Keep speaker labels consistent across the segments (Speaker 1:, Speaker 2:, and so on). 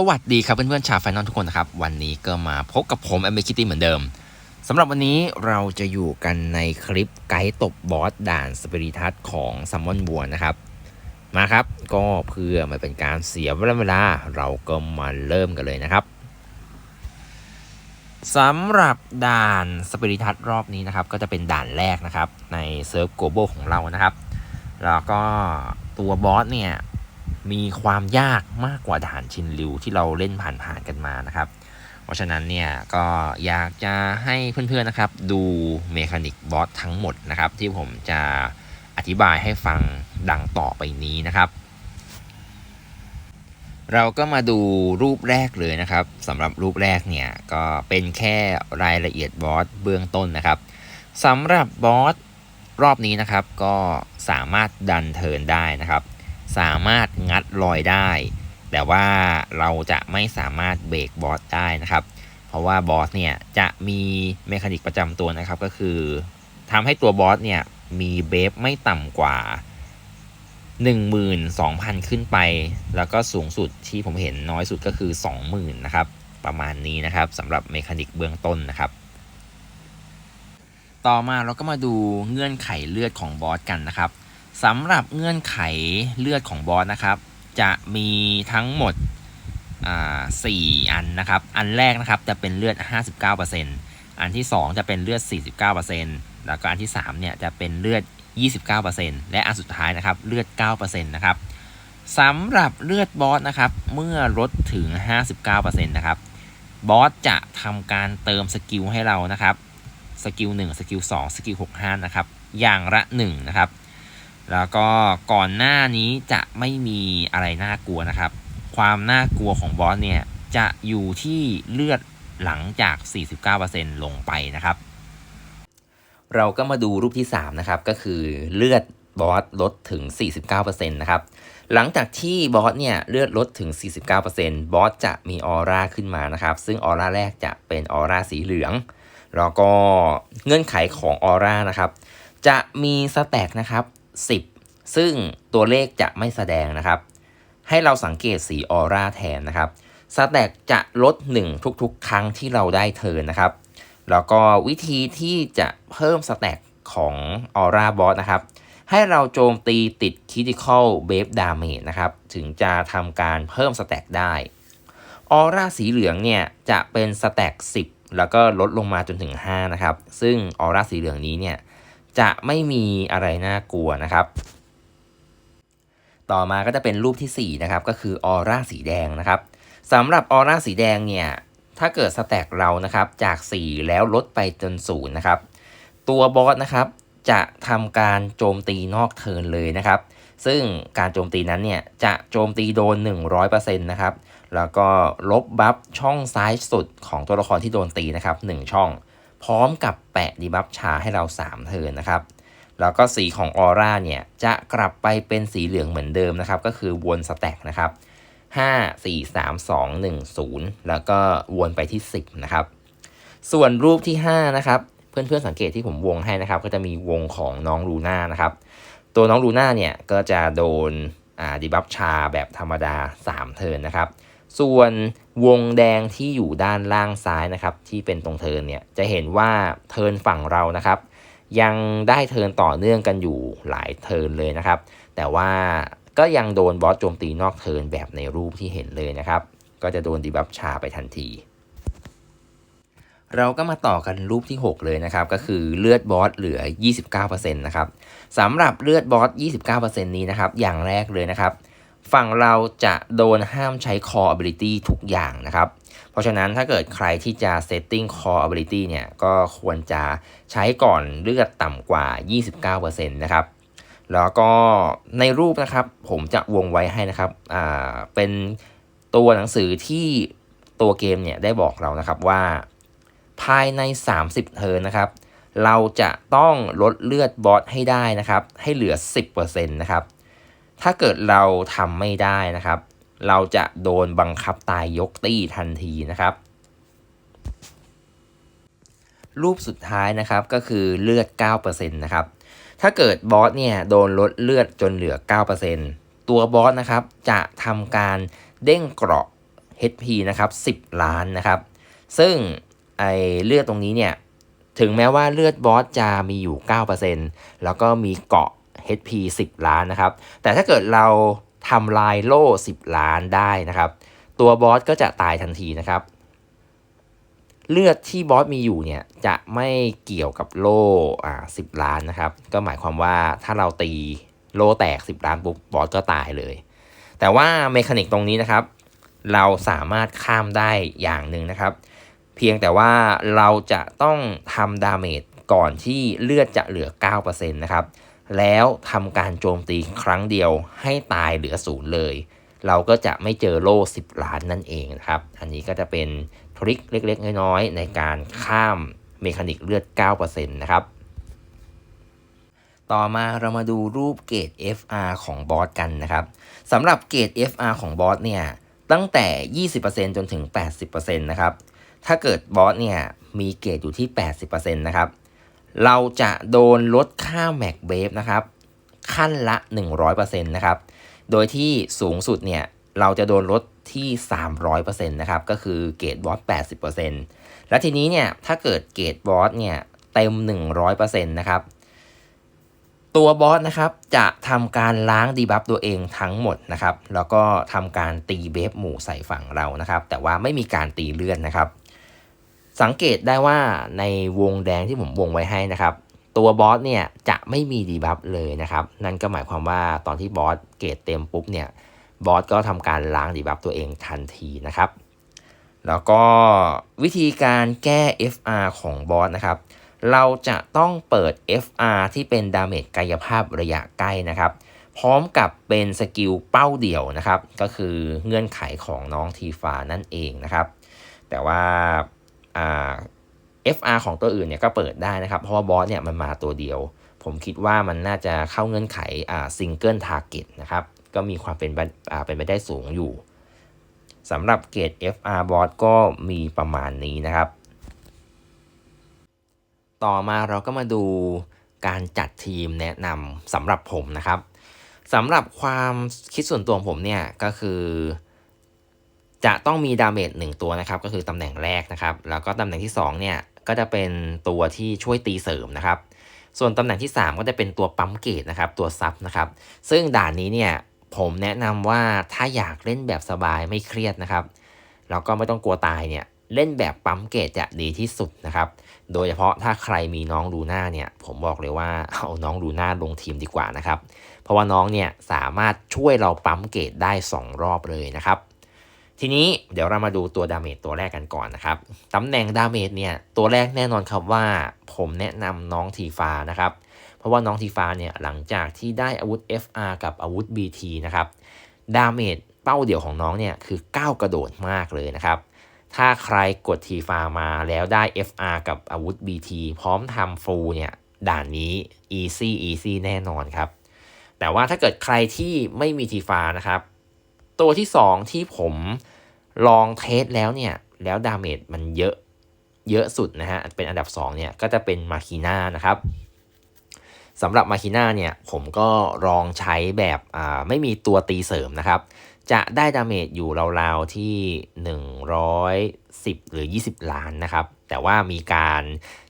Speaker 1: สวัสดีครับเพื่อนๆชาวไฟนอลทุกคนนะครับ วันนี้ก็มาพบกับผมแอมเบคิตี้เหมือนเดิมสำหรับวันนี้เราจะอยู่กันในคลิปไกด์ตบบอสด่านสปิริทัสของซัมมอนบัวนะครับ มาครับก็เพื่อไม่เป็นการเสียเวลาเราก็มาเริ่มกันเลยนะครับสำหรับด่านสปิริทัสรอบนี้นะครับ ก็จะเป็นด่านแรกนะครับ ในเซิร์ฟโกลบอลของเรานะครับ แล้วก็ตัวบอสเนี่ย มีความยากมากกว่าด่านชินริวที่เราเล่นผ่านๆกันมานะครับ เพราะฉะนั้นเนี่ยก็อยากจะให้เพื่อนๆนะครับ ดูเมคานิกบอสทั้งหมดนะครับ ที่ผมจะอธิบายให้ฟังดังต่อไปนี้นะครับ เราก็มาดูรูปแรกเลยนะครับสำหรับรูปแรกเนี่ยก็เป็นแค่รายละเอียดบอสเบื้องต้นนะครับสำหรับบอสรอบนี้นะครับก็สามารถดันเทินได้นะครับ สามารถงัดลอยได้ แต่ว่าเราจะไม่สามารถเบรกบอสได้นะครับ เพราะว่าบอสเนี่ยจะมีเมคานิกประจำตัวนะครับก็คือทำให้ตัวบอสเนี่ยมีเบฟไม่ต่ำกว่า 12,000 ขึ้นไป แล้วก็สูงสุดที่ผมเห็นน้อยสุดก็คือ 20,000 นะครับ ประมาณนี้นะครับสำหรับเมคานิกเบื้องต้นนะครับ ต่อมาเราก็มาดูเงื่อนไขเลือดของบอสกันนะครับ สำหรับเงื่อนไขเลือดของบอสนะครับ จะมีทั้งหมดสี่อันนะครับ อันแรกนะครับจะเป็นเลือด 59%อันที่ 2 จะเป็นเลือด 49%แล้วก็อันที่3เนี่ยจะเป็นเลือด 29%และอันสุดท้ายนะครับเลือด 9%นะครับสำหรับเลือดบอสนะครับเมื่อลดถึง 59%นะครับบอสจะทำการเติมสกิลให้เรานะครับสกิล1สกิล2สกิล65นะครับอย่างละ1นะครับ แล้วก็ก่อนหน้านี้จะไม่มีอะไรน่ากลัวนะครับ ความน่ากลัวของบอสเนี่ย จะอยู่ที่เลือดหลังจาก 49%ลงไปนะครับ เราก็มาดูรูปที่ 3 นะครับ ก็คือเลือดบอสลดถึง 49%นะครับ หลังจากที่บอสเนี่ยเลือดลดถึง 49%บอสจะมีออร่าขึ้นมานะครับ ซึ่งออร่าแรกจะเป็นออร่าสีเหลือง แล้วก็เงื่อนไขของออร่านะครับ จะมีสแต็กนะครับ 10 ซึ่งตัวเลขจะไม่แสดงนะครับ ให้เราสังเกตสีออร่าแทนนะครับสแต็กจะลด 1 ทุกๆ ครั้งที่เราได้เทินนะครับ แล้วก็วิธีที่จะเพิ่มสแต็กของออร่าบอสนะครับ ให้เราโจมตีติด Critical b a f e Damage นะครับ ถึงจะทำการเพิ่มสแต็กได้ออร่าสีเหลืองเนี่ยจะเป็นสแต็ก10 แล้วก็ลดลงมาจนถึง 5 นะครับ ซึ่งออร่าสีเหลืองนี้เนี่ย จะไม่มีอะไรน่ากลัวนะครับ ต่อมาก็จะเป็นรูปที่ 4 นะครับ ก็คือออร่าสีแดงนะครับสำหรับออร่าสีแดงเนี่ย ถ้าเกิดสแต็กเรานะครับ จาก 4 แล้วลดไปจนศูนย์นะครับ ตัวบอสนะครับจะทำการโจมตีนอกเทิร์นเลยนะครับ ซึ่งการโจมตีนั้นเนี่ยจะโจมตีโดน 100%นะครับ แล้วก็ลบบัฟช่องซ้ายสุดของตัวละครที่โดนตีนะครับ 1 ช่อง พร้อมกับแปะดีบัฟชาให้เรา 3 เทินนะครับ แล้วก็สีของออร่าเนี่ยจะกลับไปเป็นสีเหลืองเหมือนเดิมนะครับ ก็คือวนสแต็กนะครับ 5 4 3 2 1 0 แล้วก็วนไปที่ 10 นะครับ ส่วนรูปที่ 5 นะครับ เพื่อนๆสังเกตที่ผมวงให้นะครับ ก็จะมีวงของน้องลูน่านะครับ ตัวน้องลูน่าเนี่ยก็จะโดนดีบัฟชาแบบธรรมดา 3 เทินนะครับ ส่วนวงแดงที่อยู่ด้านล่างซ้ายนะครับ ที่เป็นตรงเทิร์นเนี่ยจะเห็นว่าเทิร์นฝั่งเรานะครับ ยังได้เทิร์นต่อเนื่องกันอยู่หลายเทิร์นเลยนะครับ แต่ว่าก็ยังโดนบอสโจมตีนอกเทิร์นแบบในรูปที่เห็นเลยนะครับ ก็จะโดนดีบัฟชาไปทันที เราก็มาต่อกันรูปที่ 6 เลยนะครับ ก็คือเลือดบอสเหลือ 29%นะครับสำหรับเลือดบอส 29%นี้นะครับ อย่างแรกเลยนะครับ ฝั่งเราจะโดนห้ามใช้ core ability ทุกอย่างนะครับ เพราะฉะนั้นถ้าเกิดใครที่จะ setting core ability เนี่ยก็ควรจะใช้ก่อนเลือดต่ำกว่า 29%นะครับ แล้วก็ในรูปนะครับผมจะวงไว้ให้นะครับ อ่า เป็นตัวหนังสือที่ตัวเกมเนี่ยได้บอกเรานะครับว่า ภายใน 30 เทิร์นนะครับ เราจะต้องลดเลือดบอสให้ได้นะครับ ให้เหลือ 10%นะครับ ถ้าเกิดเราทำไม่ได้นะครับ เราจะโดนบังคับตายยกตี้ทันทีนะครับ รูปสุดท้ายนะครับก็คือเลือด 9%นะครับ ถ้าเกิดบอสเนี่ยโดนลดเลือดจนเหลือ 9%ตัวบอสนะครับจะทำการเด้งเกราะ HP นะครับ10 ล้านนะครับ ซึ่งไอเลือดตรงนี้เนี่ยถึงแม้ว่าเลือดบอสจะมีอยู่ 9%แล้วก็มีเกาะ HP 10 ล้านนะครับ แต่ถ้าเกิดเราทำลายโล่ 10 ล้านได้นะครับ ตัวบอสก็จะตายทันทีนะครับ เลือดที่บอสมีอยู่เนี่ยจะไม่เกี่ยวกับโล่อ่าสิล้านนะครับ ก็หมายความว่าถ้าเราตีโล่แตก 10 ล้านปุ๊บบอสก็ตายเลย แต่ว่าเมคานิกตรงนี้นะครับ เราสามารถข้ามได้อย่างหนึ่งนะครับ เพียงแต่ว่าเราจะต้องทำดาเมจก่อนที่เลือดจะเหลือ 9%นะครับ แล้วทำการโจมตีครั้งเดียวให้ตายเหลือศูนย์เลย เราก็จะไม่เจอโล่ 10 ล้านนั่นเองนะครับ อันนี้ก็จะเป็นทริคเล็กๆ น้อยๆ ในการข้ามเมคานิกเลือด 9%นะครับ ต่อมาเรามาดูรูปเกรด FR ของบอสกันนะครับสำหรับเกรด FR ของบอสเนี่ยตั้งแต่ 20%จนถึง 80%นะครับ ถ้าเกิดบอสเนี่ยมีเกรดอยู่ที่ 80%นะครับ เราจะโดนลดค่าแม็กเบฟนะครับ ขั้นละ 100%นะครับ โดยที่สูงสุดเนี่ย เราจะโดนลดที่ 300%นะครับ ก็คือเกรดบอส80%และทีนี้เนี่ย ถ้าเกิดเกรดบอสเนี่ยเต็ม 100%นะครับ ตัวบอสนะครับจะทำการล้างดีบัฟตัวเองทั้งหมดนะครับ แล้วก็ทำการตีเบฟหมู่ใส่ฝั่งเรานะครับ แต่ว่าไม่มีการตีเลื่อนนะครับ สังเกตได้ว่าในวงแดงที่ผมวงไว้ให้นะครับ ตัวบอสเนี่ยจะไม่มีดีบัฟเลยนะครับ นั่นก็หมายความว่าตอนที่บอสเกรดเต็มปุ๊บเนี่ยบอสก็ทำการล้างดีบัฟตัวเองทันทีนะครับ แล้วก็วิธีการแก้ FR ของบอสนะครับ เราจะต้องเปิด FR ที่เป็นดาเมจกายภาพระยะใกล้นะครับ พร้อมกับเป็นสกิลเป้าเดี่ยวนะครับ ก็คือเงื่อนไขของน้องทีฟานั่นเองนะครับ แต่ว่า FR ของตัวอื่นเนี่ยก็เปิดได้นะครับ เพราะว่าบอสเนี่ยมันมาตัวเดียว ผมคิดว่ามันน่าจะเข้าเงื่อนไขซิงเกิลทาร์เก็ตนะครับ ก็มีความเป็นเป็นไปได้สูงอยู่สำหรับเกรด FR บอสก็มีประมาณนี้นะครับ ต่อมาเราก็มาดูการจัดทีมแนะนำสำหรับผมนะครับสำหรับความคิดส่วนตัวของผมเนี่ยก็คือ จะต้องมีดาเมจหนึ่งตัวนะครับก็คือตำแหน่งแรกนะครับ แล้วก็ตำแหน่งที่2เนี่ยก็จะเป็นตัวที่ช่วยตีเสริมนะครับ ส่วนตำแหน่งที่ 3 ก็จะเป็นตัวปั๊มเกตนะครับตัวซับนะครับซึ่งด่านนี้เนี่ยผมแนะนำว่าถ้าอยากเล่นแบบสบายไม่เครียดนะครับแล้วก็ไม่ต้องกลัวตายเนี่ยเล่นแบบปั๊มเกตจะดีที่สุดนะครับ โดยเฉพาะถ้าใครมีน้องดูหน้าเนี่ยผมบอกเลยว่าเอาน้องดูหน้าลงทีมดีกว่านะครับ เพราะว่าน้องเนี่ยสามารถช่วยเราปั๊มเกตได้ 2 รอบเลยนะครับ ทีนี้เดี๋ยวเรามาดูตัวดาเมจตัวแรกกันก่อนนะครับตำแหน่งดาเมจเนี่ยตัวแรกแน่นอนครับว่าผมแนะนำน้องทีฟ้านะครับ เพราะว่าน้องทีฟ้าเนี่ยหลังจากที่ได้อาวุธ FR กับอาวุธ BT นะครับดาเมจเป้าเดี่ยวของน้องเนี่ยคือก้าวกระโดดมากเลยนะครับ ถ้าใครกดทีฟามาแล้วได้ FR กับอาวุธ BT พร้อมทำฟูลเนี่ยด่านนี้ easy easy แน่นอนครับ แต่ว่าถ้าเกิดใครที่ไม่มีทีฟานะครับ ตัวที่ 2 ที่ผม ลองเทสแล้วเนี่ย แล้วดาเมจมันเยอะเยอะสุดนะฮะ เป็นอันดับ 2 เนี่ย ก็จะเป็นมาคีน่านะครับสำหรับมาคีน่าเนี่ย ผมก็ลองใช้แบบไม่มีตัวตีเสริมนะครับ จะได้ดาเมจอยู่ราวๆ ที่ 110 หรือ 20 ล้านนะครับ แต่ว่ามีการ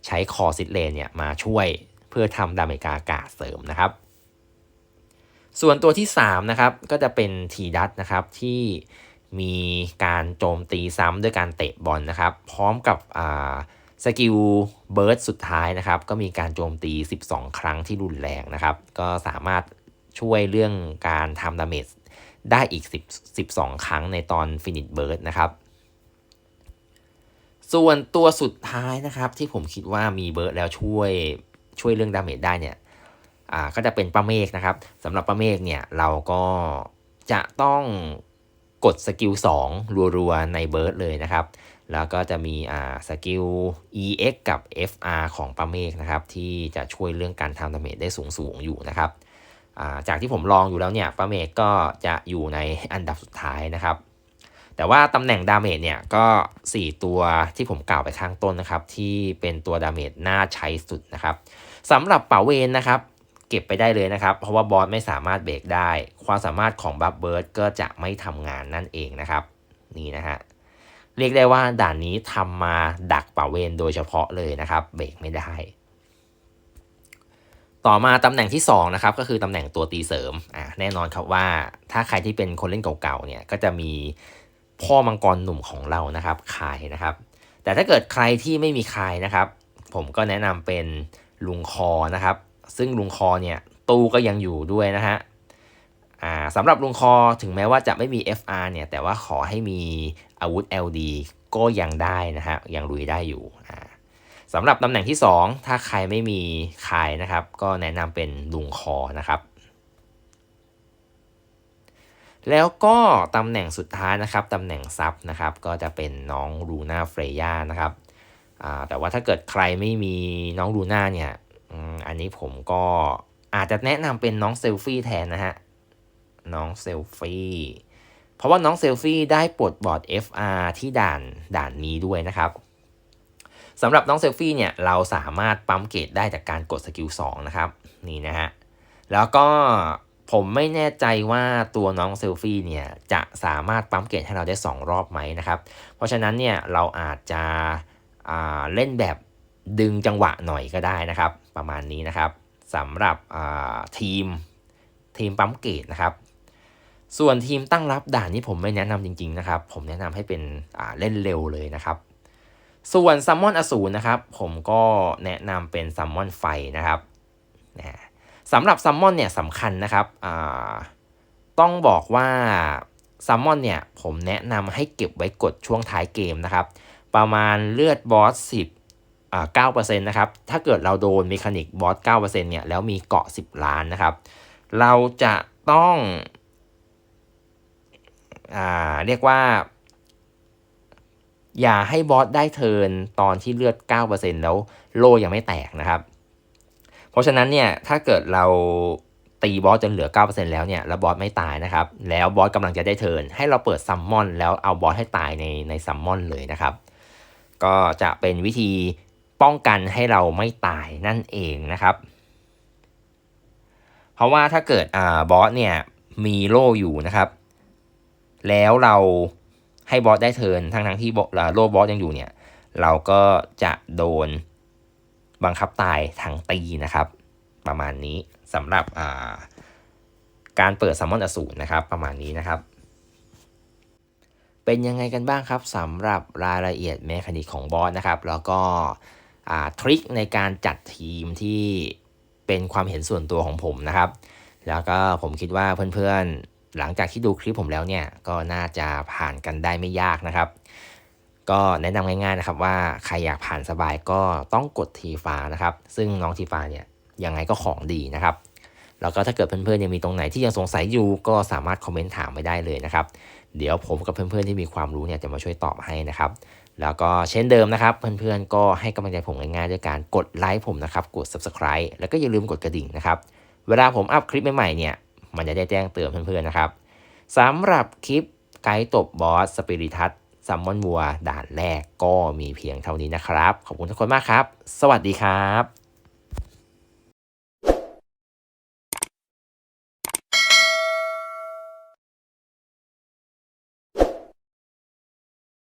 Speaker 1: ใช้คอซิตเลนเนี่ย มาช่วยเพื่อทำดาเมจกากาเสริมนะครับ ส่วนตัวที่ 3 นะครับ ก็จะเป็นทีดัตนะครับที่ มีการโจมตีซ้ำด้วยการเตะบอลนะครับ พร้อมกับสกิลเบิร์ดสุดท้ายนะครับ ก็มีการโจมตี 12 ครั้งที่รุนแรงนะครับ ก็สามารถช่วยเรื่องการทำดาเมจได้อีก 10 12 ครั้งในตอนฟินิชเบิร์ดนะครับ ส่วนตัวสุดท้ายนะครับ ที่ผมคิดว่ามีเบิร์ดแล้วช่วยช่วยเรื่องดาเมจได้เนี่ยอ่าก็จะเป็นป้าเมฆนะครับสำหรับป้าเมฆเนี่ยเราก็จะต้อง กดสกิล2รัวๆ ในเบิร์ดเลยนะครับ แล้วก็จะมีอ่าสกิล EX กับ FR ของปาเมกนะครับ ที่จะช่วยเรื่องการทำดาเมจได้สูงๆ อยู่นะครับจากที่ผมลองอยู่แล้วเนี่ยปาเมกก็จะอยู่ในอันดับสุดท้ายนะครับ แต่ว่าตำแหน่งดาเมจเนี่ยก็ 4 ตัวที่ผมกล่าวไปข้างต้นนะครับ ที่เป็นตัวดาเมจน่าใช้สุดนะครับสำหรับป่าเวนนะครับ เก็บไปได้เลยนะครับ เพราะว่าบอสไม่สามารถเบรกได้ ความสามารถของบัฟเบิร์ดก็จะไม่ทำงานนั่นเองนะครับ นี่นะฮะเรียกได้ว่าด่านนี้ทำมาดักป่าเวนโดยเฉพาะเลยนะครับ เบรกไม่ได้ ต่อมาตำแหน่งที่2นะครับก็คือตำแหน่งตัวตีเสริมอ่าแน่นอนครับว่าถ้าใครที่เป็นคนเล่นเก่าๆเนี่ยก็จะมีพ่อมังกรหนุ่มของเรานะครับคายนะครับ แต่ถ้าเกิดใครที่ไม่มีคายนะครับ ผมก็แนะนำเป็นลุงคอนะครับ ซึ่งลุงคอเนี่ยตู้ก็ยังอยู่ด้วยนะฮะอ่าสำหรับลุงคอถึงแม้ว่าจะไม่มี FR เนี่ยแต่ว่าขอให้มีอาวุธ LD ก็ยังได้นะฮะยังลุยได้อยู่อ่าสำหรับตำแหน่งที่ 2 ถ้าใครไม่มีคายนะครับ ก็แนะนำเป็นลุงคอนะครับ แล้วก็ตำแหน่งสุดท้ายนะครับตำแหน่งซับนะครับ ก็จะเป็นน้องรูน่าเฟรย่านะครับอ่าแต่ว่าถ้าเกิดใครไม่มีน้องลูน่าเนี่ย อันนี้ผมก็อาจจะแนะนำเป็นน้องเซลฟี่แทนนะฮะ น้องเซลฟี่เพราะว่าน้องเซลฟี่ได้ปลดบอร์ด FR ที่ด่านด่านนี้ด้วยนะครับสำหรับน้องเซลฟี่เนี่ยเราสามารถปั๊มเกรดได้จากการกดสกิล2นะครับนี่นะฮะแล้วก็ผมไม่แน่ใจว่าตัวน้องเซลฟี่เนี่ยจะสามารถปั๊มเกรดให้เราได้ 2 รอบไหมนะครับ เพราะฉะนั้นเนี่ยเราอาจจะาเล่นแบบดึงจังหวะหน่อยก็ได้นะครับ ประมาณนี้นะครับสำหรับทีมทีมปั๊มเกรดนะครับ ส่วนทีมตั้งรับด่านนี้ผมไม่แนะนำจริงๆนะครับ ผมแนะนำให้เป็นเล่นเร็วเลยนะครับ ส่วนซัมมอนอสูรนะครับ ผมก็แนะนำเป็นซัมมอนไฟนะครับนะสำหรับซัมมอนเนี่ยสำคัญนะครับต้องบอกว่าซัมมอนเนี่ยผมแนะนำให้เก็บไว้กดช่วงท้ายเกมนะครับ ประมาณเลือดบอส10 9%นะครับ ถ้าเกิดเราโดนเมคานิกบอส9%เนี่ย แล้วมีเกาะ 10 ล้านนะครับ เราจะต้อง อ่า เรียกว่า อย่าให้บอสได้เทินตอนที่เลือด 9%แล้วโลยังไม่แตกนะครับ เพราะฉะนั้นเนี่ย ถ้าเกิดเราตีบอสจนเหลือ 9%แล้วเนี่ย แล้วบอสไม่ตายนะครับ แล้วบอสกำลังจะได้เทิน ให้เราเปิดซัมมอน แล้วเอาบอสให้ตายในในซัมมอนเลยนะครับ ก็จะเป็นวิธี ป้องกันให้เราไม่ตายนั่นเองนะครับ เพราะว่าถ้าเกิดอ่าบอสเนี่ยมีโล่อยู่นะครับ แล้วเราให้บอสได้เทิร์นทั้งทั้งที่โล่บอสยังอยู่เนี่ย เราก็จะโดนบังคับตายทั้งตีนะครับ ประมาณนี้สำหรับอ่าการเปิดซัมมอนอสูรนะครับ ประมาณนี้นะครับ เป็นยังไงกันบ้างครับสำหรับรายละเอียดแมคานิกของบอสนะครับ แล้วก็ ทริคในการจัดทีมที่เป็นความเห็นส่วนตัวของผมนะครับ แล้วก็ผมคิดว่าเพื่อนๆ หลังจากที่ดูคลิปผมแล้วเนี่ย ก็น่าจะผ่านกันได้ไม่ยากนะครับ ก็แนะนำง่ายๆนะครับว่าใครอยากผ่านสบายก็ต้องกดทีฟ้านะครับ ซึ่งน้องทีฟ้าเนี่ยยังไงก็ของดีนะครับ แล้วก็ถ้าเกิดเพื่อนๆยังมีตรงไหนที่ยังสงสัยอยู่ก็สามารถคอมเมนต์ถามไปได้เลยนะครับ เดี๋ยวผมกับเพื่อนๆที่มีความรู้เนี่ยจะมาช่วยตอบให้นะครับ แล้วก็เช่นเดิมนะครับ เพื่อนๆก็ให้กำลังใจผมง่ายๆด้วยการกดไลค์ผมนะครับ กด subscribe แล้วก็อย่าลืมกดกระดิ่งนะครับ เวลาผมอัพคลิปใหม่ๆเนี่ย มันจะได้แจ้งเตือนเพื่อนๆนะครับสำหรับคลิปไกด์ตบบอสสปิริทัสซัมมอนวัวด่านแรกก็มีเพียงเท่านี้นะครับ ขอบคุณทุกคนมากครับ สวัสดีครับ